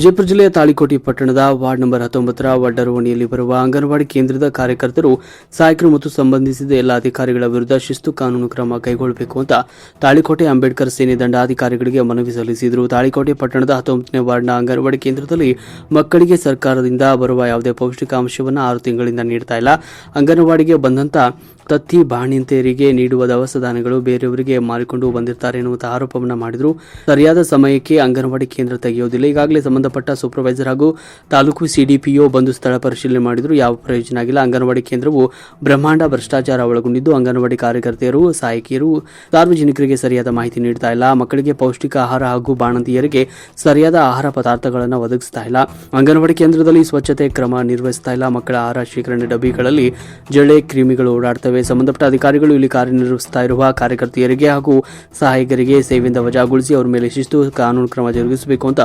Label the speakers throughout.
Speaker 1: ವಿಜಯಪುರ ಜಿಲ್ಲೆಯ ತಾಳಿಕೋಟೆ ಪಟ್ಟಣದ ward number ಹತ್ತೊಂಬತ್ತರ ವಡ್ಡರವಣಿಯಲ್ಲಿ ಬರುವ ಅಂಗನವಾಡಿ ಕೇಂದ್ರದ ಕಾರ್ಯಕರ್ತರು ಸಹಾಯಕರು ಮತ್ತು ಸಂಬಂಧಿಸಿದ ಎಲ್ಲ ಅಧಿಕಾರಿಗಳ ವಿರುದ್ಧ ಶಿಸ್ತು ಕಾನೂನು ಕ್ರಮ ಕೈಗೊಳ್ಳಬೇಕು ಅಂತ ತಾಳಿಕೋಟೆ ಅಂಬೇಡ್ಕರ್ ಸೇನೆ ದಂಡಾಧಿಕಾರಿಗಳಿಗೆ ಮನವಿ ಸಲ್ಲಿಸಿದರು. ತಾಳಿಕೋಟೆ ಪಟ್ಟಣದ ಹತ್ತೊಂಬತ್ತನೇ ವಾರ್ಡ್ನ ಅಂಗನವಾಡಿ ಕೇಂದ್ರದಲ್ಲಿ ಮಕ್ಕಳಿಗೆ ಸರ್ಕಾರದಿಂದ ಬರುವ ಯಾವುದೇ ಪೌಷ್ಟಿಕಾಂಶವನ್ನು ಆರು ತಿಂಗಳಿಂದ ನೀಡ್ತಾ ಇಲ್ಲ. ಅಂಗನವಾಡಿಗೆ ಬಂದಂತ ತತ್ತಿ ಬಾಣಿಂತೆಯರಿಗೆ ನೀಡುವ ದವಸ ಧಾನ್ಯಗಳು ಬೇರೆಯವರಿಗೆ ಮಾರಿಕೊಂಡು ಬಂದಿರ್ತಾರೆ ಎನ್ನುವಂತಹ ಆರೋಪವನ್ನು ಮಾಡಿದರು. ಸರಿಯಾದ ಸಮಯಕ್ಕೆ ಅಂಗನವಾಡಿ ಕೇಂದ್ರ ತೆಗೆಯೋದಿಲ್ಲ. ಈಗಾಗಲೇ ಸಂಬಂಧಪಟ್ಟ ಸೂಪರ್ವೈಸರ್ ಹಾಗೂ ತಾಲೂಕು ಸಿಡಿಪಿಒ ಬಂದು ಸ್ಥಳ ಪರಿಶೀಲನೆ ಮಾಡಿದ್ರು. ಯಾವ ಪ್ರಯೋಜನ ಆಗಿಲ್ಲ. ಅಂಗನವಾಡಿ ಕೇಂದ್ರವು ಬ್ರಹ್ಮಾಂಡ ಭ್ರಷ್ಟಾಚಾರ ಒಳಗೊಂಡಿದ್ದು, ಅಂಗನವಾಡಿ ಕಾರ್ಯಕರ್ತೆಯರು, ಸಹಾಯಕಿಯರು, ಸಾರ್ವಜನಿಕರಿಗೆ ಸರಿಯಾದ ಮಾಹಿತಿ ನೀಡ್ತಾ ಇಲ್ಲ. ಮಕ್ಕಳಿಗೆ ಪೌಷ್ಟಿಕ ಆಹಾರ ಹಾಗೂ ಬಾಣಂತಿಯರಿಗೆ ಸರಿಯಾದ ಆಹಾರ ಪದಾರ್ಥಗಳನ್ನು ಒದಗಿಸ್ತಾ ಇಲ್ಲ. ಅಂಗನವಾಡಿ ಕೇಂದ್ರದಲ್ಲಿ ಸ್ವಚ್ಛತೆ ಕ್ರಮ ನಿರ್ವಹಿಸ್ತಾ ಇಲ್ಲ. ಮಕ್ಕಳ ಆಹಾರ ಶೇಖರಣೆ ಡಬ್ಬಿಗಳಲ್ಲಿ ಜಳೆ ಕ್ರಿಮಿಗಳು ಓಡಾಡ್ತವೆ. ಸಂಬಂಧಪಟ್ಟ ಅಧಿಕಾರಿಗಳು ಇಲ್ಲಿ ಕಾರ್ಯನಿರ್ವಹಿಸ್ತಾ ಇರುವ ಕಾರ್ಯಕರ್ತೆಯರಿಗೆ ಹಾಗೂ ಸಹಾಯಕರಿಗೆ ಸೇವೆಯಿಂದ ವಜಾಗೊಳಿಸಿ ಅವರ ಮೇಲೆ ಶಿಸ್ತು, ಕಾನೂನು ಕ್ರಮ ಜರುಗಿಸಬೇಕು ಅಂತ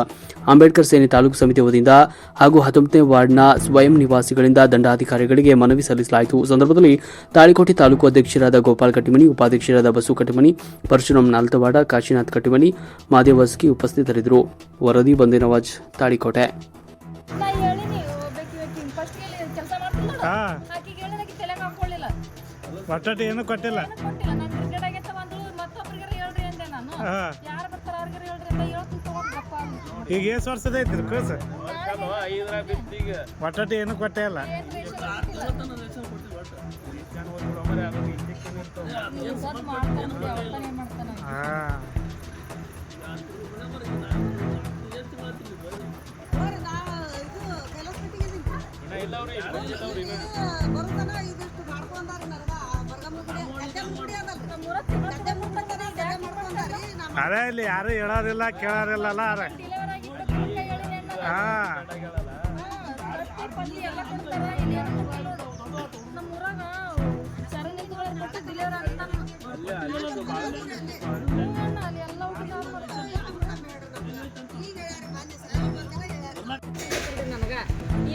Speaker 1: ಅಂಬೇಡ್ಕರ್ ಸೇನೆ ತಾಲೂಕು ಸಮಿತಿ ವತಿಯಿಂದ ಹಾಗೂ ಹತ್ತೊಂಬತ್ತನೇ ವಾರ್ಡ್ನ ಸ್ವಯಂ ನಿವಾಸಿಗಳಿಂದ ದಂಡಾಧಿಕಾರಿಗಳಿಗೆ ಮನವಿ ಸಲ್ಲಿಸಲಾಯಿತು. ಸಂದರ್ಭದಲ್ಲಿ ತಾಳಿಕೋಟೆ ತಾಲೂಕು ಅಧ್ಯಕ್ಷರಾದ ಗೋಪಾಲ್ ಕಟ್ಟಿಮನಿ ಉಪಾಧ್ಯಕ್ಷರಾದ ಬಸು ಕಟ್ಟಿಮನಿ ಪರಶುರಾಮ್ ನಾಲ್ತವಾಡ ಕಾಶಿನಾಥ್ ಕಟ್ಟಿಮನಿ ಮಾದೇವಸ್ಕಿ ಉಪಸ್ಥಿತರಿದ್ದರು. ವರದಿ ಬಂದಿನವಾಜ್ ತಾಳಿಕೋಟೆ.
Speaker 2: ನಾ ಹೇಳಿನಿ ಒಬ್ಬಾಕಿ
Speaker 3: ಈಗ ಎಷ್ಟು ವರ್ಷದ ಐತಿ ಕೋರ್ಸ್
Speaker 2: ನಾಳೆ
Speaker 3: ಒಟ್ಟಟ್ಟು ಏನು ಕೊಟ್ಟೆ ಇಲ್ಲ. ಹಾ. ಅದೇ ಇಲ್ಲಿ ಯಾರು ಹೇಳೋದಿಲ್ಲ ಕೇಳೋದಿಲ್ಲಲ್ಲ ಅರ. ಹಾ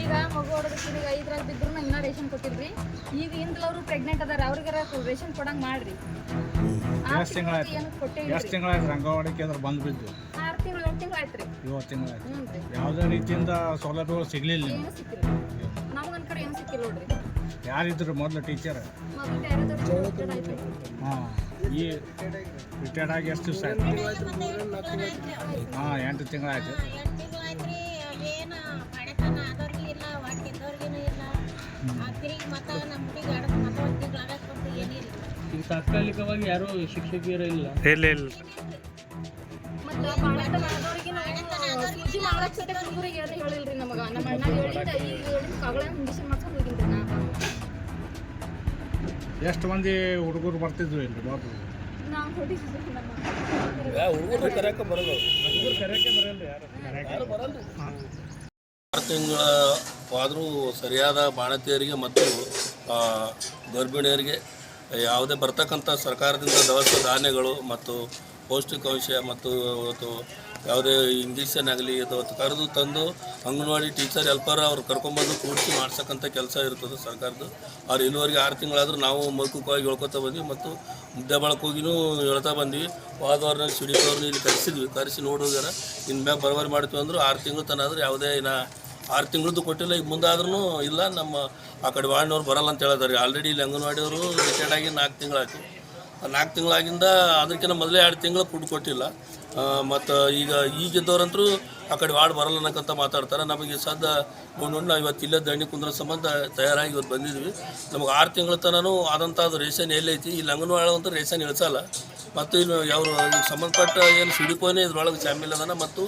Speaker 2: ಈಗ ಮಗು ಹೊಡೋದಕ್ಕೆ ಈಗ ಐದ್ರಾಗ ಬಿದ್ರು ಇನ್ನ ರೇಷನ್ ಕೊಟ್ಟಿದ್ರಿ. ಈಗ ಹಿಂದ್ಲ ಅವರು ಪ್ರೆಗ್ನೆಂಟ್ ಅದಾರ ಅವ್ರಿಗಾರ ರೇಷನ್ ಕೊಡಂಗ್ ಮಾಡ್ರಿ.
Speaker 3: ಎಷ್ಟ್
Speaker 2: ತಿಂಗಳ
Speaker 3: ಎಷ್ಟು ತಿಂಗಳಾಯ್ತು? ರಂಗವಾಡಿ ಕೇಂದ್ರ ಬಂದು ಬಿದ್ದು.
Speaker 2: ತಿಂಗಳು ಏಳು ತಿಂಗಳು ಹ್ಞೂ ರೀ.
Speaker 3: ಯಾವುದೇ ರೀತಿಯಿಂದ ಸೌಲಭ್ಯಗಳು ಸಿಗಲಿಲ್ಲ
Speaker 2: ಏನು ಸಿಕ್ಕಿಲ್ಲ ಕಡೆ ಏನು ಸಿಕ್ಕಿಲ್ಲ ನೋಡ್ರಿ.
Speaker 3: ಯಾರಿದ್ರು ಮೊದಲು ಟೀಚರ್
Speaker 2: ಆಯ್ತು
Speaker 3: ಹಾಂ ಈ ರಿಟೈರ್ಡ್ ಆಗಿ ಎಷ್ಟು ದಿವಸ ಆಯ್ತು? ಹಾಂ ಎಂಟು ತಿಂಗಳಾಯ್ತು.
Speaker 4: ಆಯ್ತು
Speaker 5: ಈಗ ತಾತ್ಕಾಲಿಕವಾಗಿ ಯಾರು ಶಿಕ್ಷಕಿಯರ ಇಲ್ಲ.
Speaker 3: ಇಲ್ಲ ಇಲ್ಲ.
Speaker 2: ಹುಡುಗರಿಗೆ ಏನು ಹೇಳಿಲ್ರಿ ನಮಗ. ನಮ್ಮ ಅಣ್ಣ ಕಗಳ ಮಾಡ್ಕೊಂಡು ನಾ
Speaker 3: ಎಷ್ಟು ಮಂದಿ ಹುಡುಗರು ಬರ್ತಿದ್ರು ಇಲ್ರಿ ಬಾಬು?
Speaker 2: ನಾವು ಕೊಟ್ಟಿದ್ವಿ ನಮ್ಮ
Speaker 6: ಆರು ತಿಂಗಳ ಆದರೂ ಸರಿಯಾದ ಬಾಣತಿಯರಿಗೆ ಮತ್ತು ಆ, ಗರ್ಭಿಣಿಯರಿಗೆ ಯಾವುದೇ ಬರ್ತಕ್ಕಂಥ ಸರ್ಕಾರದಿಂದ ದವಸ ಧಾನ್ಯಗಳು ಮತ್ತು ಪೌಷ್ಟಿಕಾಂಶ ಮತ್ತು ಇವತ್ತು ಯಾವುದೇ ಇಂಜೆಕ್ಷನ್ ಆಗಲಿ ಅಥವಾ ಕರೆದು ತಂದು ಅಂಗನವಾಡಿ ಟೀಚರ್, ಹೆಲ್ಪರ್ ಅವ್ರು ಕರ್ಕೊಂಬಂದು ಕೂಡಿಸಿ ಮಾಡ್ಸಕ್ಕಂಥ ಕೆಲಸ ಇರ್ತದೆ ಸರ್ಕಾರದ್ದು. ಅವ್ರು ಇಲ್ಲಿವರೆಗೆ ಆರು ತಿಂಗಳಾದರೂ ನಾವು ಮಲ್ಕುಕವಾಗಿ ಹೇಳ್ಕೊತಾ ಬಂದ್ವಿ ಮತ್ತು ಮುದ್ದೆ ಬಳಕೆ ಹೋಗಿನೂ ಹೇಳ್ತಾ ಬಂದ್ವಿ. ವಾದವ್ರನ್ನ ಸಿಡಿತವ್ರನ್ನ ಇಲ್ಲಿ ಕರೆಸಿದ್ವಿ. ಕರೆಸಿ ನೋಡೋಗ್ಯಾರ ಇನ್ನು ಮ್ಯಾಗ ಬರಬಾರಿ ಮಾಡ್ತೀವಿ ಅಂದರು ಆರು ತಿಂಗಳು ತನ ಆದ್ರೆ ಯಾವುದೇ ಇನ್ನ ಆರು ತಿಂಗಳದ್ದು ಕೊಟ್ಟಿಲ್ಲ. ಈಗ ಮುಂದಾದ್ರೂ ಇಲ್ಲ. ನಮ್ಮ ಆ ಕಡೆ ವಾರ್ಡ್ನವ್ರು ಬರಲ್ಲ ಅಂತ ಹೇಳಿದಾರೆ. ಆಲ್ರೆಡಿ ಇಲ್ಲಿ ಅಂಗನವಾಡಿಯವರು ರಿಟೈರ್ಡ್ ಆಗಿ ನಾಲ್ಕು ತಿಂಗಳಾಯ್ತು. ನಾಲ್ಕು ತಿಂಗಳಾಗಿಂದ ಅದಕ್ಕಿಂತ ಮೊದಲೇ ಎರಡು ತಿಂಗಳು ಫುಡ್ ಕೊಟ್ಟಿಲ್ಲ. ಮತ್ತು ಈಗ ಈಗಿದ್ದವ್ರಂತರೂ ಆ ಕಡೆ ವಾರ್ಡ್ ಬರಲ್ಲ ಅನ್ನಕ್ಕಂತ ಮಾತಾಡ್ತಾರೆ. ನಮಗೆ ಸದ್ದ ನೋಡಿ ನಾವು ಇವತ್ತು ಇಲ್ಲೇ ದಂಡಿ ಕುಂದ್ರ ಸಂಬಂಧ ತಯಾರಾಗಿ ಇವತ್ತು ಬಂದಿದ್ವಿ. ನಮಗೆ ಆರು ತಿಂಗಳ ತನೂ ಆದಂಥ ಅದು ರೇಷನ್ ಎಲ್ಲೈತಿ. ಇಲ್ಲಿ ಅಂಗನವಾಡಿ ಅಂತ ರೇಷನ್ ಇಳಿಸಲ್ಲ. ಮತ್ತು ಇಲ್ಲಿ ಅವರು ಸಂಬಂಧಪಟ್ಟ ಏನು ಸಿಡಿಪೋನೇ ಇದ್ರೊಳಗೆ ಶಾಮಿಲ್ ಅದನ ಮತ್ತು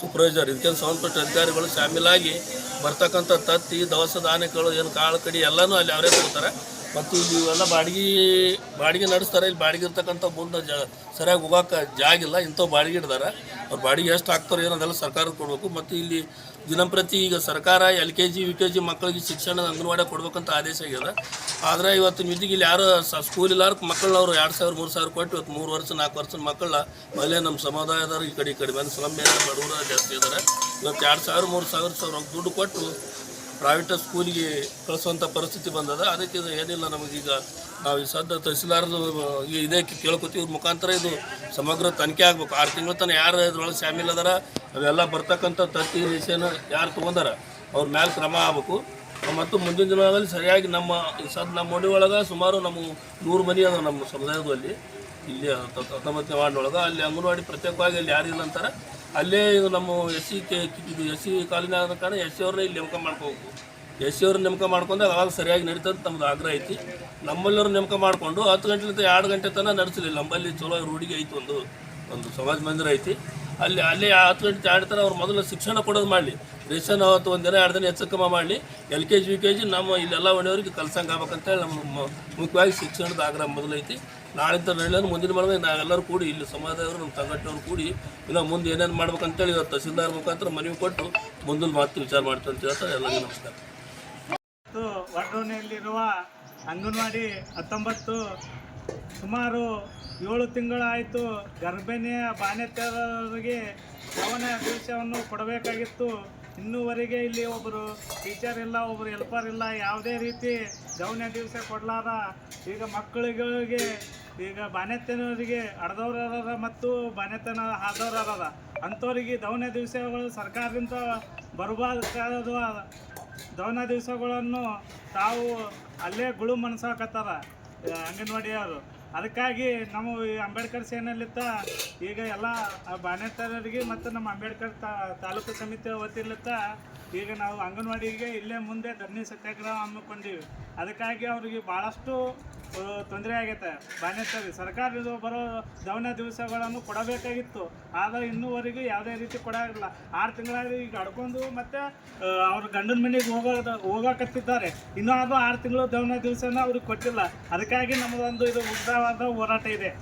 Speaker 6: ಸೂಪರ್ವೈಸರ್ ಇದಕ್ಕೆ ಸಂಬಂಧಪಟ್ಟ ಅಧಿಕಾರಿಗಳು ಶಾಮೀಲಾಗಿ ಬರ್ತಕ್ಕಂಥ ತತ್ತಿ, ದವಸ ಧಾನ್ಯಗಳು, ಏನು ಕಾಳು ಕಡಿ ಎಲ್ಲನೂ ಅಲ್ಲಿ ಅವರೇ ತಗೋತಾರೆ ಮತ್ತು ಇಲ್ಲಿ ಇವೆಲ್ಲ ಬಾಡಿಗೆ ಬಾಡಿಗೆ ನಡೆಸ್ತಾರೆ. ಇಲ್ಲಿ ಬಾಡಿಗೆ ಇರ್ತಕ್ಕಂಥ ಮುಂದೆ ಜ, ಸರಿಯಾಗಿ ಹೋಗೋಕೆ ಜಾಗಿಲ್ಲ ಇಂಥವು ಬಾಡಿಗೆ ಇಡ್ತಾರೆ ಅವ್ರು ಬಾಡಿಗೆ ಎಷ್ಟು ಹಾಕ್ತಾರೆ ಏನೋ ಅದೆಲ್ಲ ಸರ್ಕಾರ ಕೊಡಬೇಕು. ಮತ್ತು ಇಲ್ಲಿ ದಿನಂಪ್ರತಿ ಈಗ ಸರ್ಕಾರ L K G, U K G ಮಕ್ಕಳಿಗೆ ಶಿಕ್ಷಣ ಅಂಗನವಾಡಿ ಕೊಡ್ಬೇಕಂತ ಆದೇಶ ಆಗ್ಯದ. ಆದರೆ ಇವತ್ತು ಮಿತಿಗೆ ಇಲ್ಲಿ ಯಾರು ಸ್ಕೂಲ್ ಇಲ್ಲಾರ ಮಕ್ಕಳನ್ನ ಅವರು ಎರಡು ಸಾವಿರ, ಮೂರು ಸಾವಿರ ಕೊಟ್ಟು ಇವತ್ತು ಮೂರು ವರ್ಷ, ನಾಲ್ಕು ವರ್ಷದ ಮಕ್ಕಳನ್ನ ಮೊದಲೇ ನಮ್ಮ ಸಮುದಾಯದವ್ರು ಈ ಕಡೆ ಈ ಕಡೆ ಬಂದು ಸ್ಲಮ್ ಏರಿಯಾ ಬಡವರ ಜಾಸ್ತಿ ಇದ್ದಾರೆ ಇವತ್ತು ಎರಡು ಸಾವಿರ, ಮೂರು ಸಾವಿರ ಸಾವಿರ ದುಡ್ಡು ಕೊಟ್ಟು ಪ್ರೈವೇಟ್ ಸ್ಕೂಲಿಗೆ ಕಳಿಸುವಂಥ ಪರಿಸ್ಥಿತಿ ಬಂದದ. ಅದಕ್ಕೆ ಇದು ಏನಿಲ್ಲ ನಮಗೀಗ ನಾವು ಈ ಸದ್ದ ತಹಸೀಲ್ದಾರ್ದು, ಈ ಇದೇ ಕೇಳ್ಕೊತೀವಿ. ಇವ್ರ ಮುಖಾಂತರ ಇದು ಸಮಗ್ರ ತನಿಖೆ ಆಗ್ಬೇಕು. ಆರು ತಿಂಗಳ ತನಕ ಯಾರು ಇದ್ರೊಳಗೆ ಶಾಮೀಲ್ ಅದಾರ, ಅವೆಲ್ಲ ಬರ್ತಕ್ಕಂಥ ತತ್ತಿ ವಿಷಯನ ಯಾರು ತೊಗೊಂಡಾರ, ಅವ್ರ ಮ್ಯಾಲೆ ಕ್ರಮ ಆಗಬೇಕು. ಮತ್ತು ಮುಂದಿನ ದಿನಗಳಲ್ಲಿ ಸರಿಯಾಗಿ ನಮ್ಮ ಸದ್ ನಮ್ಮ ಮನೆ ಒಳಗೆ ಸುಮಾರು ನಮ್ಮ ನೂರು ಮನೆ ಅದ ನಮ್ಮ ಸಮುದಾಯದಲ್ಲಿ. ಇಲ್ಲಿ ಹತ್ತ- ಹತ್ತೊಂಬತ್ತನೇ ವಾರ್ಡ್ನೊಳಗೆ ಅಲ್ಲಿ ಅಂಗನವಾಡಿ ಪ್ರತ್ಯೇಕವಾಗಿ ಅಲ್ಲಿ ಯಾರಿಲ್ಲ ಅಂತಾರೆ ಅಲ್ಲೇ ಇದು ನಮ್ಮ ಎಸ್ ಸಿ ಕೆ ಇದು ಎಸ್ ಸಿ ಕಾಲೇಜ್ ಆದ ಕಾರಣ ಎಸ್ ಸಿ ಅವ್ರನ್ನ ಇಲ್ಲಿ ನೇಮಕ ಮಾಡ್ಕೋಬೇಕು. ಎಸ್ ಸಿ ಅವ್ರನ್ನ ನೇಮಕ ಮಾಡ್ಕೊಂಡಾಗ ಅವಾಗ ಸರಿಯಾಗಿ ನಡೀತದೆ ನಮ್ದು ಆಗ್ರಹ ಐತಿ. ನಮ್ಮಲ್ಲವ್ರು ನೇಮಕ ಮಾಡಿಕೊಂಡು ಹತ್ತು ಗಂಟೆಲಿಂದ ಎರಡು ಗಂಟೆ ತನಕ ನಡೆಸಲಿಲ್ಲ. ನಮ್ಮಲ್ಲಿ ಚಲೋ ರೂಢಿಗೆ ಐತಿ ಒಂದು ಒಂದು ಸಮಾಜ ಮಂದಿರ ಐತಿ. ಅಲ್ಲಿ ಅಲ್ಲಿ ಹತ್ತು ಗಂಟೆ ಎರಡು ಥರ ಅವ್ರು ಮೊದಲು ಶಿಕ್ಷಣ ಕೊಡೋದು ಮಾಡಲಿ. ರೇಷನ್ ಅವತ್ತು ಒಂದು ದಿನ, ಎರಡು ದಿನ ಹೆಚ್ಚು ಕಮ್ಮಿ ಮಾಡಲಿ. L K G, U K G ನಮ್ಮ ಇಲ್ಲೆಲ್ಲ ಮನೆಯವ್ರಿಗೆ ಕಲ್ಸಂಗೆ ಆಗ್ಬೇಕಂತೇಳಿ ನಮ್ಮ ಮುಖ್ಯವಾಗಿ ಶಿಕ್ಷಣದ ಆಗ್ರಹ ಮೊದಲೈತಿ. ನಾಳಿಂದ ನಡೆಯೋದು ಮುಂದಿನ ಮಾಡಿದ್ರೆ ನಾವೆಲ್ಲರೂ ಕೂಡಿ, ಇಲ್ಲಿ ಸಮಾಜದವರು, ನಮ್ಮ ಸಂಘಟನೆಯವರು ಕೂಡಿ, ಇನ್ನು ಮುಂದೆ ಏನೇನು ಮಾಡ್ಬೇಕಂತೇಳಿ ಇವತ್ತು ತಹಸೀಲ್ದಾರ್ ಮುಖಾಂತರ ಮನವಿ ಕೊಟ್ಟು ಮುಂದಿನ ಮಾತು ವಿಚಾರ ಮಾಡ್ತೀವಿ ಅಂತ ಹೇಳ್ತಾರೆ ಎಲ್ಲರಿಗೂ ನಮಸ್ಕಾರ.
Speaker 7: ವಡೋನೆಯಲ್ಲಿರುವ ಅಂಗನವಾಡಿ ಹತ್ತೊಂಬತ್ತು ಸುಮಾರು ಏಳು ತಿಂಗಳಾಯಿತು ಗರ್ಭಿಣಿಯ ಬಾಣೆತರರಿಗೆ ಶ್ರವಣ ವಿಷಯವನ್ನು ಕೊಡಬೇಕಾಗಿತ್ತು. ಇನ್ನೂವರೆಗೆ ಇಲ್ಲಿ ಒಬ್ಬರು ಟೀಚರ್ ಇಲ್ಲ ಒಬ್ಬರು ಹೆಲ್ಪರ್ ಇಲ್ಲ, ಯಾವುದೇ ರೀತಿ ಗೌನ ದಿವಸ ಕೊಡಲಾರ ಈಗ ಮಕ್ಕಳುಗಳಿಗೆ, ಈಗ ಬಾನೆತನವರಿಗೆ ಅರ್ಧವ್ರ ಮತ್ತು ಬಾನೆತನ ಆದವ್ರ ಅಂಥವ್ರಿಗೆ ದೌನ್ಯ ದಿವಸಗಳು ಸರ್ಕಾರದಿಂದ ಬರಬಾರ್ದು. ದೌನ ದಿವಸಗಳನ್ನು ತಾವು ಅಲ್ಲೇ ಗುಳು ಮನಸಾಕತ್ತಾರ ಅಂಗನವಾಡಿಯವರು. ಅದಕ್ಕಾಗಿ ನಮ್ಮ ಅಂಬೇಡ್ಕರ್ ಸೇನೆಯಲ್ಲಿತ್ತ ಈಗ ಎಲ್ಲ ಬಾಣೆತಾರರಿಗೆ ಮತ್ತು ನಮ್ಮ ಅಂಬೇಡ್ಕರ್ ತಾಲೂಕು ಸಮಿತಿ ವತಿಲಿತ್ತ ಈಗ ನಾವು ಅಂಗನವಾಡಿಗೆ ಇಲ್ಲೇ ಮುಂದೆ ಧರಣಿ ಸತ್ಯಾಗ್ರಹ ಹಮ್ಮಿಕೊಂಡಿವಿ ಅದಕ್ಕಾಗಿ ಅವರಿಗೆ ಭಾಳಷ್ಟು ತೊಂದರೆ ಆಗೈತೆ. ಸರ್ಕಾರ ಇದು ಬರೋ ದವನ ದಿವಸಗಳನ್ನು ಕೊಡಬೇಕಾಗಿತ್ತು. ಆದರೆ ಇನ್ನೂವರೆಗೂ ಯಾವುದೇ ರೀತಿ ಕೊಡಾಗಿಲ್ಲ ಆರು ತಿಂಗಳಾಗಿ ಈಗ ಅಡ್ಕೊಂಡು ಮತ್ತೆ ಅವ್ರ ಗಂಡನ ಮನೆಗೆ ಹೋಗೋದ, ಹೋಗಕತ್ತಿದ್ದಾರೆ. ಇನ್ನೂ ಅದು ಆರು ತಿಂಗಳು ದವನ ದಿವಸನ ಅವ್ರಿಗೆ ಕೊಟ್ಟಿಲ್ಲ. ಅದಕ್ಕಾಗಿ ನಮ್ಮದೊಂದು ಇದು ಉಗ್ರವಾದ ಹೋರಾಟ ಇದೆ.